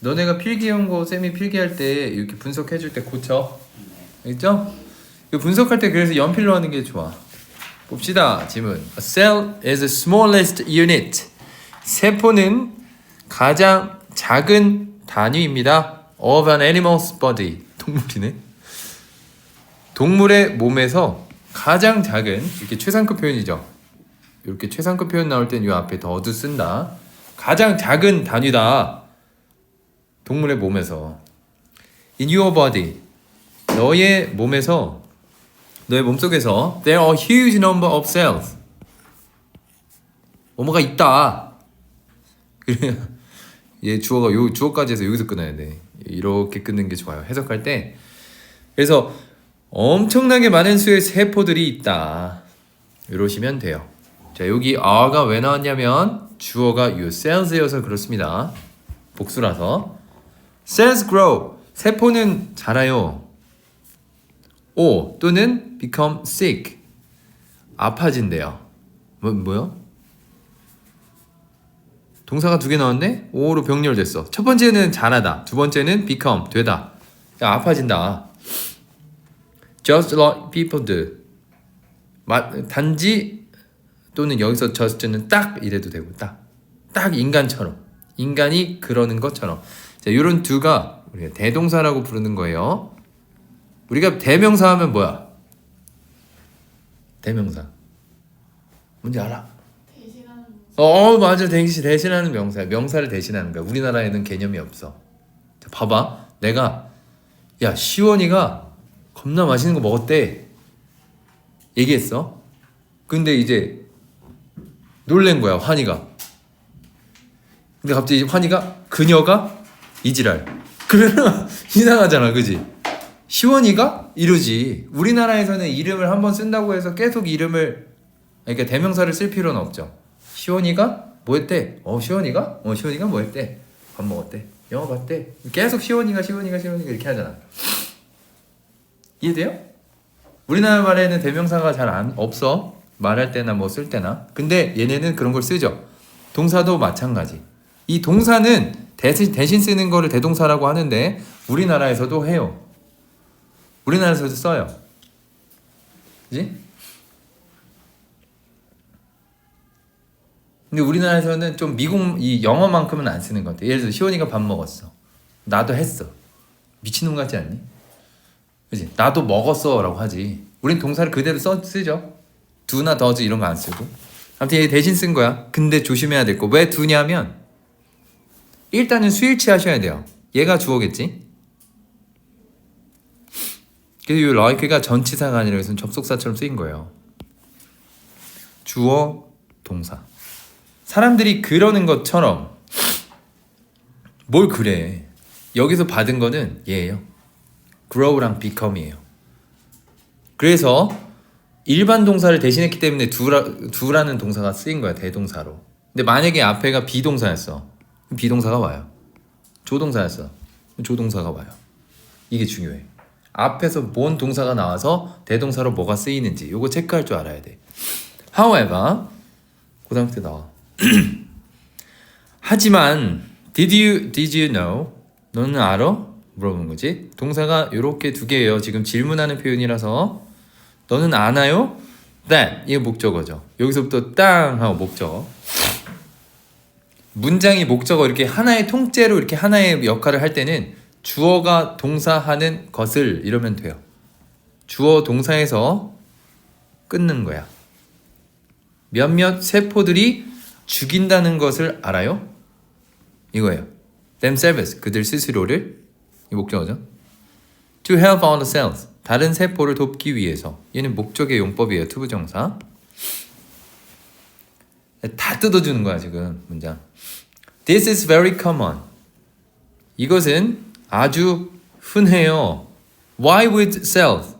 너네가 필기한 거 쌤이 필기할 때 이렇게 분석해 줄 때 고쳐. 알겠죠? 이거 분석할 때 그래서 연필로 하는 게 좋아. 봅시다. 질문. A cell is the smallest unit. 세포는 가장 작은 단위입니다. Of an animal's body. 동물이네. 동물의 몸에서 가장 작은 이렇게 최상급 표현이죠. 이렇게 최상급 표현 나올 땐 이 앞에 더도 쓴다. 가장 작은 단위다. 동물의 몸에서 in your body 너의 몸에서 너의 몸속에서 there are huge number of cells 뭐뭐가 있다. 그래 얘 주어가 요 주어까지 해서 여기서 끊어야 돼. 이렇게 끊는 게 좋아요. 해석할 때. 그래서 엄청나게 많은 수의 세포들이 있다. 이러시면 돼요. 자, 여기 are가 왜 나왔냐면 주어가 요 cells여서 그렇습니다. 복수라서 cells grow 세포는 자라요. or 또는 become sick 아파진대요. 뭐 뭐요? 동사가 두 개 나왔네. o로 병렬됐어. 첫 번째는 자라다. 두 번째는 become 되다. 야, 아파진다. just like people do. 마, 단지 또는 여기서 just는 딱 이래도 되고 딱. 딱 인간처럼. 인간이 그러는 것처럼. 자, 요런 두가 우리가 대동사라고 부르는 거예요. 우리가 대명사 하면 뭐야? 대명사. 뭔지 알아? 대신하는 어 맞아 대신 대신하는 명사 명사를 대신하는 거야 우리나라에는 개념이 없어 자, 봐봐 내가 야 시원이가 겁나 맛있는 거 먹었대 얘기했어 근데 이제 놀란 거야 환희가 근데 갑자기 환희가 그녀가 이지랄. 그러면 이상하잖아 그지? 시원이가 이러지. 우리나라에서는 이름을 한번 쓴다고 해서 계속 이름을 그러니까 대명사를 쓸 필요는 없죠. 시원이가 뭐 했대? 어 시원이가? 어 시원이가 뭐 했대? 밥 먹었대. 영화 봤대. 계속 시원이가 시원이가 시원이가 이렇게 하잖아. 이해돼요? 우리나라 말에는 대명사가 잘 안 없어. 말할 때나 뭐 쓸 때나. 근데 얘네는 그런 걸 쓰죠. 동사도 마찬가지 이 동사는 대신, 대신 쓰는 거를 대동사라고 하는데 우리나라에서도 해요 우리나라에서도 써요 그지? 근데 우리나라에서는 좀 미국 이 영어만큼은 안 쓰는 것 같아. 예를 들어 시원이가 밥 먹었어. 나도 했어. 미친놈 같지 않니? 그지? 나도 먹었어라고 하지. 우린 동사를 그대로 써 쓰죠. 두나 더즈 이런 거 안 쓰고. 아무튼 얘 대신 쓴 거야. 근데 조심해야 될 거. 왜 두냐면 일단은 수일치 하셔야 돼요. 얘가 주어겠지. 그래서 이 like가 전치사가 아니라 여기서 접속사처럼 쓰인 거예요. 주어 동사. 사람들이 그러는 것처럼 뭘 그래? 여기서 받은 거는 얘예요. grow랑 become이에요. 그래서 일반 동사를 대신했기 때문에 두라, 두라는 동사가 쓰인 거야 대동사로. 근데 만약에 앞에가 비동사였어. 비동사가 와요. 조동사였어. 조동사가 와요. 이게 중요해. 앞에서 뭔 동사가 나와서 대동사로 뭐가 쓰이는지 요거 체크할 줄 알아야 돼. However, 고등학교 때 나와. 하지만 did you did you know? 너는 알아? 물어보는 거지. 동사가 이렇게 두 개예요. 지금 질문하는 표현이라서 너는 아나요? that 이게 목적어죠. 여기서부터 땅 하고 목적어. 문장이 목적어 이렇게 하나의 통째로 이렇게 하나의 역할을 할 때는 주어가 동사하는 것을 이러면 돼요. 주어 동사에서 끊는 거야. 몇몇 세포들이 죽인다는 것을 알아요? 이거예요. themselves 그들 스스로를 이 목적어죠. to help other cells 다른 세포를 돕기 위해서 얘는 목적의 용법이에요. 투부정사. 다 뜯어주는 거야 지금 문장. This is very common. 이것은 아주 흔해요. Why with cells?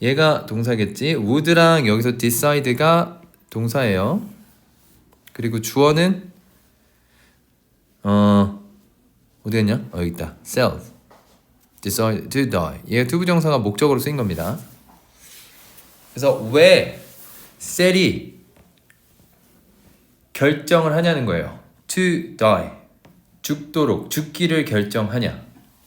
얘가 동사겠지. would랑 여기서 decide가 동사예요. 그리고 주어는 어 어디 갔냐? 어 있다. cells. decide to die. 얘가 투부정사가 목적으로 쓰인 겁니다. 그래서 왜 셀이 결정을 하냐는 거예요. to die. 죽도록 죽기를 결정하냐?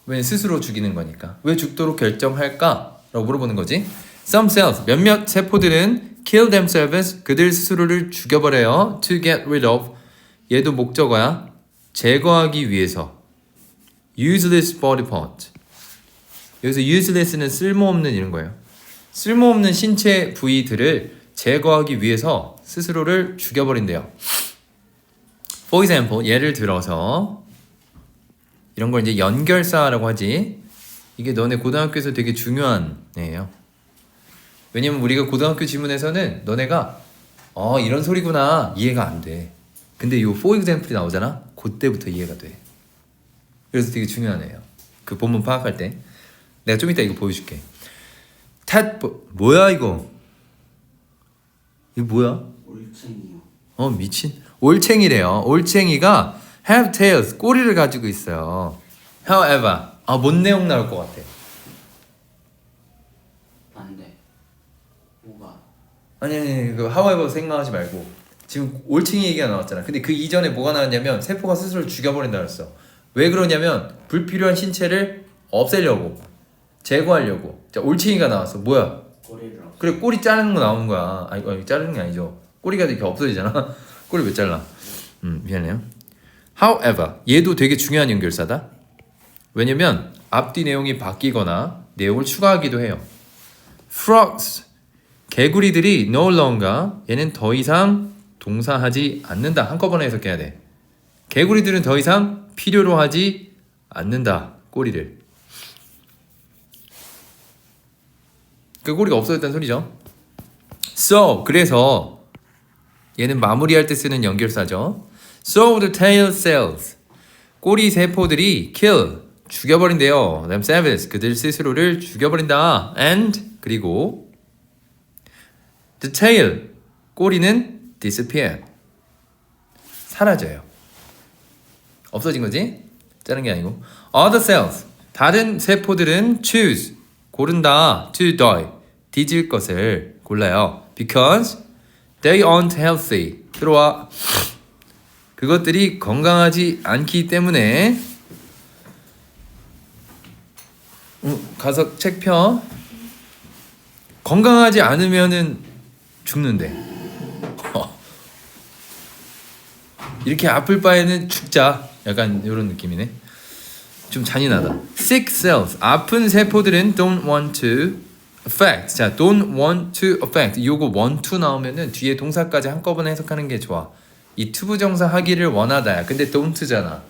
왜 스스로 죽이는 거니까. 왜 죽도록 결정할까? 라고 물어보는 거지. Some cells, 몇몇 세포들은 kill themselves, 그들 스스로를 죽여버려요. To get rid of, 얘도 목적어야. 제거하기 위해서. Useless body part. 여기서 useless는 쓸모없는 이런 거예요. 쓸모없는 신체 부위들을 제거하기 위해서 스스로를 죽여버린대요. For example, 예를 들어서 이런 걸 이제 연결사라고 하지. 이게 너네 고등학교에서 되게 중요한 애예요. 왜냐면 우리가 고등학교 지문에서는 너네가 어 이런 소리구나 이해가 안 돼. 근데 요 for example이 나오잖아. 그때부터 이해가 돼. 그래서 되게 중요한 애예요. 그 본문 파악할 때. 내가 좀 이따 이거 보여줄게. 탓 뭐, 뭐야 이거? 이거 뭐야? 올챙이요. 어 미친 올챙이래요. 올챙이가 have tails 꼬리를 가지고 있어요. However, 아뭔 내용 나올 것 같아? 안돼. 뭐가? 아니 아니 그 however 생각하지 말고 지금 올챙이 얘기가 나왔잖아. 근데 그 이전에 뭐가 나왔냐면 세포가 스스로 죽여버린다 그랬어. 왜 그러냐면 불필요한 신체를 없애려고 제거하려고. 자 올챙이가 나왔어. 뭐야? 꼬리를 없. 그래 꼬리 자르는 거 나오는 거야. 아니, 아니 자르는 게 아니죠. 꼬리가 이렇게 없어지잖아. 꼬리 왜 잘라? 음 미안해요. However, 얘도 되게 중요한 연결사다. 왜냐면 앞뒤 내용이 바뀌거나 내용을 추가하기도 해요. Frogs, 개구리들이 no longer 얘는 더 이상 동사하지 않는다. 한꺼번에 해석해야 돼. 개구리들은 더 이상 필요로 하지 않는다. 꼬리를. 그 꼬리가 없어졌다는 소리죠. So 그래서 얘는 마무리할 때 쓰는 연결사죠. So the tail cells 꼬리 세포들이 kill 죽여버린대요. themselves 그들 스스로를 죽여버린다. And 그리고 the tail 꼬리는 disappear 사라져요. 없어진 거지? 자른 게 아니고 other cells 다른 세포들은 choose 고른다 to die 뒤질 것을 골라요. because they aren't healthy 들어와 그것들이 건강하지 않기 때문에 음, 가서 책 펴. 건강하지 않으면은 죽는데. 이렇게 아플 바에는 죽자. 약간 이런 느낌이네. 좀 잔인하다. Sick cells. 아픈 세포들은 don't want to affect. 자, don't want to affect. 요거 want to 나오면은 뒤에 동사까지 한꺼번에 해석하는 게 좋아. 이 투부정사 하기를 원하다야. 근데 don't잖아.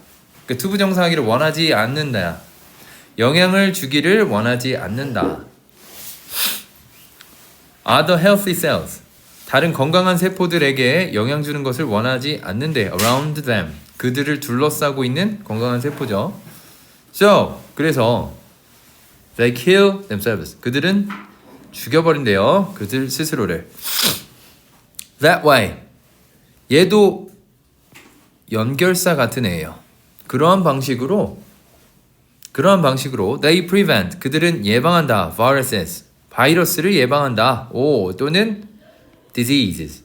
그 투부정사 하기를 원하지 않는다야. 영향을 주기를 원하지 않는다. Other healthy cells. 다른 건강한 세포들에게 영향 주는 것을 원하지 않는데 around them. 그들을 둘러싸고 있는 건강한 세포죠. So, 그래서 they kill themselves. 그들은 죽여버린대요. 그들 스스로를. That way. 얘도 연결사 같은 애예요. 그러한 방식으로 그러한 방식으로 they prevent 그들은 예방한다 viruses 바이러스를 예방한다 오 또는 diseases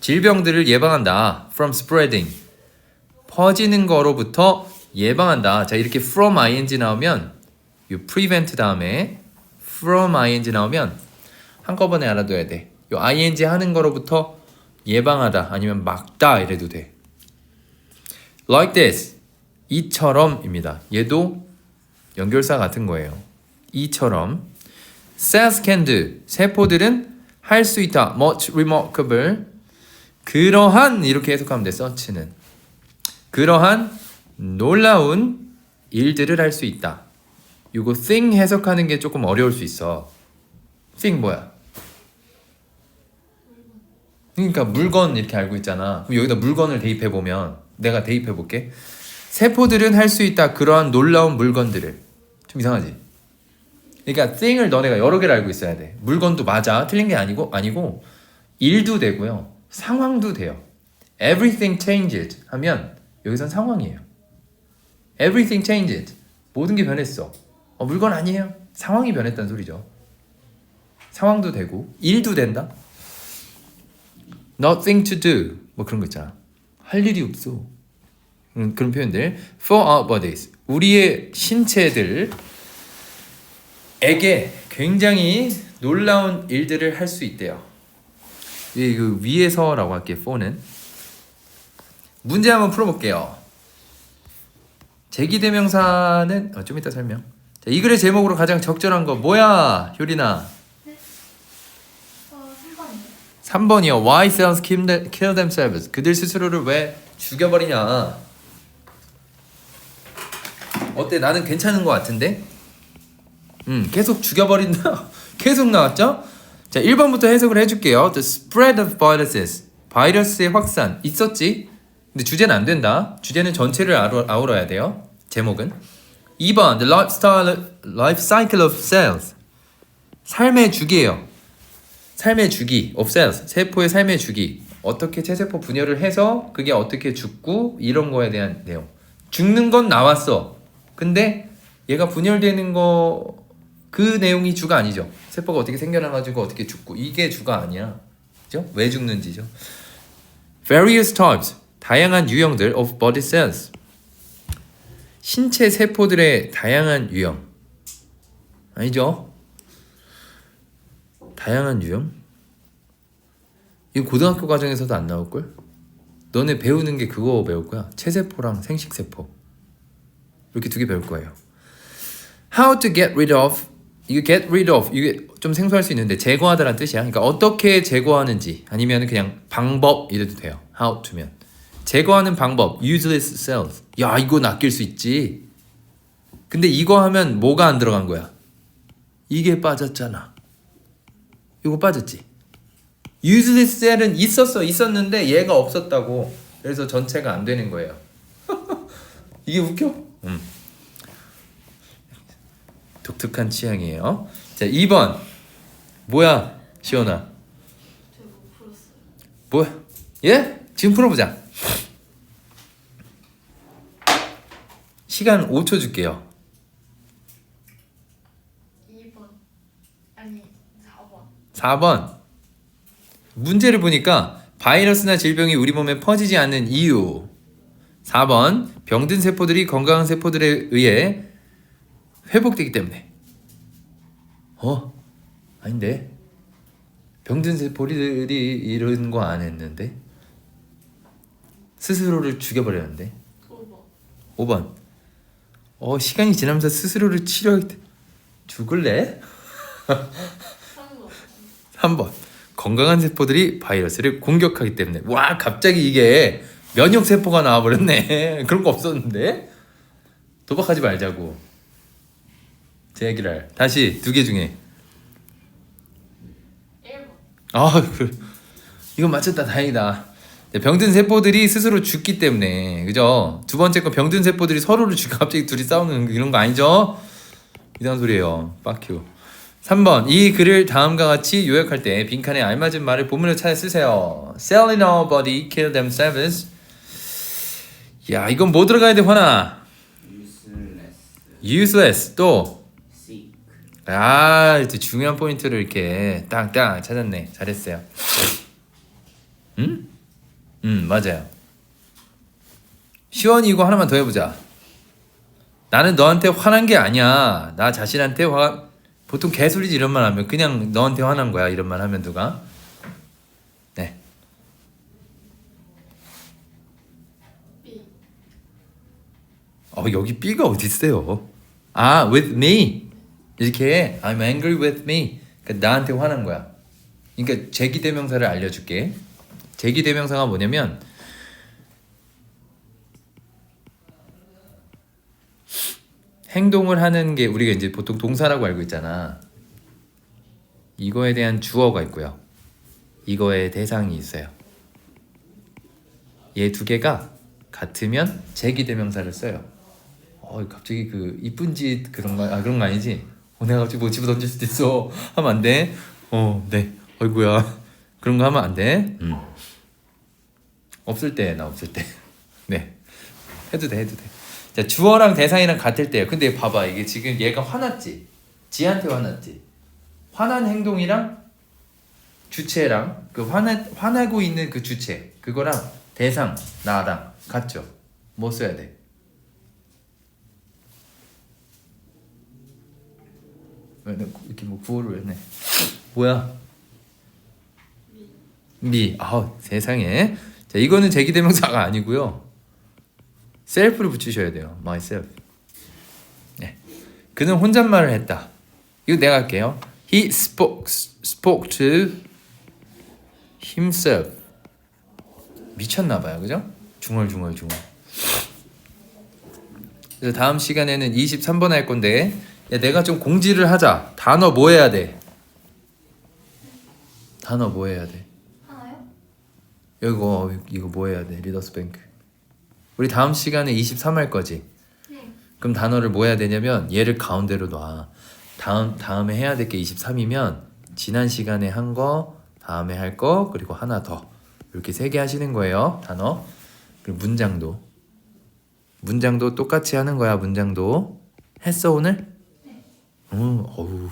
질병들을 예방한다 from spreading 퍼지는 거로부터 예방한다 자 이렇게 from ing 나오면 요 prevent 다음에 from ing 나오면 한꺼번에 알아둬야 돼 요 ing 하는 거로부터 예방하다 아니면 막다 이래도 돼 like this 이처럼입니다 얘도 연결사 같은 거예요. 이처럼 cells can do 세포들은 할 수 있다. much remarkable 그러한 이렇게 해석하면 돼. 서치는 그러한 놀라운 일들을 할 수 있다. 이거 thing 해석하는 게 조금 어려울 수 있어. thing 뭐야? 그러니까 물건 이렇게 알고 있잖아. 그럼 여기다 물건을 대입해 보면 내가 대입해 볼게. 세포들은 할 수 있다. 그러한 놀라운 물건들을. 좀 이상하지? 그러니까 thing을 너네가 여러 개를 알고 있어야 돼. 물건도 맞아. 틀린 게 아니고 아니고 일도 되고요. 상황도 돼요. Everything changed 하면 여기선 상황이에요. Everything changed. 모든 게 변했어. 어, 물건 아니에요. 상황이 변했다는 소리죠. 상황도 되고 일도 된다. Nothing to do. 뭐 그런 거 있잖아. 할 일이 없어. 그런, 그런 표현들. For our bodies. 우리의 신체들 에게 굉장히 놀라운 일들을 할 수 있대요. 이 그 위에서라고 할게요. for는 문제 한번 풀어볼게요. 제기대명사는 어, 좀 이따 설명. 자, 이 글의 제목으로 가장 적절한 거 뭐야, 효리나? 어, 3번이요. 3번이요. Why cells kill them- kill themselves? 그들 스스로를 왜 죽여버리냐? 어때? 나는 괜찮은 것 같은데? 음, 계속 죽여버린다. 계속 나왔죠? 자, 1번부터 해석을 해줄게요. The spread of viruses. 바이러스의 확산. 있었지? 근데 주제는 안 된다. 주제는 전체를 아우, 아우러야 돼요. 제목은. 2번. The lifestyle, life cycle of cells. 삶의 주기예요. 삶의 주기, of cells, 세포의 삶의 주기. 어떻게 체세포 분열을 해서 그게 어떻게 죽고 이런 거에 대한 내용. 죽는 건 나왔어. 근데 얘가 분열되는 거 그 내용이 주가 아니죠. 세포가 어떻게 생겨나가지고 어떻게 죽고 이게 주가 아니야. 그죠? 왜 죽는지죠. Various types, 다양한 유형들 of body cells. 신체 세포들의 다양한 유형. 아니죠? 다양한 유형? 이거 고등학교 과정에서도 안 나올 걸? 너네 배우는 게 그거 배울 거야. 체세포랑 생식세포. 이렇게 두 개 배울 거예요. How to get rid of 이게 get rid of 이게 좀 생소할 수 있는데 제거하다라는 뜻이야. 그러니까 어떻게 제거하는지 아니면 그냥 방법 이래도 돼요. How to면 제거하는 방법 useless cells. 야 이거 낚일 수 있지. 근데 이거 하면 뭐가 안 들어간 거야? 이게 빠졌잖아. 이거 빠졌지. useless cell은 있었어 있었는데 얘가 없었다고. 그래서 전체가 안 되는 거예요. 이게 웃겨? 음. 독특한 취향이에요. 자, 2번. 뭐야, 시원아? 뭐야? 예? 지금 풀어보자. 시간 5초 줄게요. 2번. 아니, 4번. 4번. 문제를 보니까 바이러스나 질병이 우리 몸에 퍼지지 않는 이유. 4번. 병든 세포들이 건강한 세포들에 의해 회복되기 때문에. 어? 아닌데. 병든 세포들이 이런 거 안 했는데. 스스로를 죽여버렸는데. 5번. 5번. 어, 시간이 지나면서 스스로를 치료하기 때 죽을래? 3번. 3번. 건강한 세포들이 바이러스를 공격하기 때문에. 와, 갑자기 이게 면역 세포가 나와 버렸네. 그런 거 없었는데. 도박하지 말자고. 제 얘기를. 할. 다시 두 개 중에. 1번. 아, 그 이건 맞췄다. 다행이다. 네, 병든 세포들이 스스로 죽기 때문에. 그죠? 두 번째 거 병든 세포들이 서로를 죽여 갑자기 둘이 싸우는 이런 거 아니죠? 이상한 소리예요. 빡큐. 3번 이 글을 다음과 같이 요약할 때 빈칸에 알맞은 말을 본문으로 찾아 쓰세요. Cell in our body kill themselves. 야 이건 뭐 들어가야 돼 화나? useless Useless 또. sick 아 이제 중요한 포인트를 이렇게 딱딱 찾았네. 잘했어요. 음? 음 맞아요. 시원이 이거 하나만 더 해보자. 나는 너한테 화난 게 아니야. 나 자신한테 화. 보통 개소리지 이런 말 하면 그냥 너한테 화난 거야 이런 말 하면 누가? 네. 어 여기 B가 어디 있어요? 아 with me 이렇게 I'm angry with me. 그러니까 나한테 화난 거야. 그러니까 제기대명사를 알려줄게. 제기 대명사가 뭐냐면 행동을 하는 게 우리가 이제 보통 동사라고 알고 있잖아. 이거에 대한 주어가 있고요. 이거의 대상이 있어요. 얘 두 개가 같으면 제기 대명사를 써요. 어 갑자기 그 이쁜 짓 그런 거 아 그런 거 아니지? 어, 내가 갑자기 뭐 집어 던질 수도 있어 하면 안 돼. 어 네. 어이구야 그런 거 하면 안 돼. 음. 없을 때 나 없을 때. 네. 해도 돼 해도 돼. 자 주어랑 대상이랑 같을 때요. 근데 봐봐 이게 지금 얘가 화났지. 지한테 화났지. 화난 행동이랑 주체랑 그 화나 화나고 있는 그 주체 그거랑 대상 나랑 같죠. 뭐 써야 돼? 왜 이렇게 뭐 구호를 했네. 뭐야? 미. 아우 세상에. 자 이거는 제기대명사가 아니고요. 셀프를 붙이셔야 돼요. myself. 네. 그는 혼잣말을 했다. 이거 내가 할게요. He spoke spoke to himself. 미쳤나 봐요. 그죠? 중얼중얼 중얼. 그래서 다음 시간에는 23번 할 건데 야, 내가 좀 공지를 하자. 단어 뭐 해야 돼? 단어 뭐 해야 돼? 이거 이거 뭐 해야 돼? 리더스 뱅크. 우리 다음 시간에 23할 거지. 네. 그럼 단어를 뭐 해야 되냐면 얘를 가운데로 놔. 다음 다음에 해야 될 게 23이면 지난 시간에 한 거, 다음에 할 거, 그리고 하나 더. 이렇게 세 개 하시는 거예요. 단어. 그리고 문장도. 문장도 똑같이 하는 거야. 문장도. 했어 오늘? 네. 어, 어우.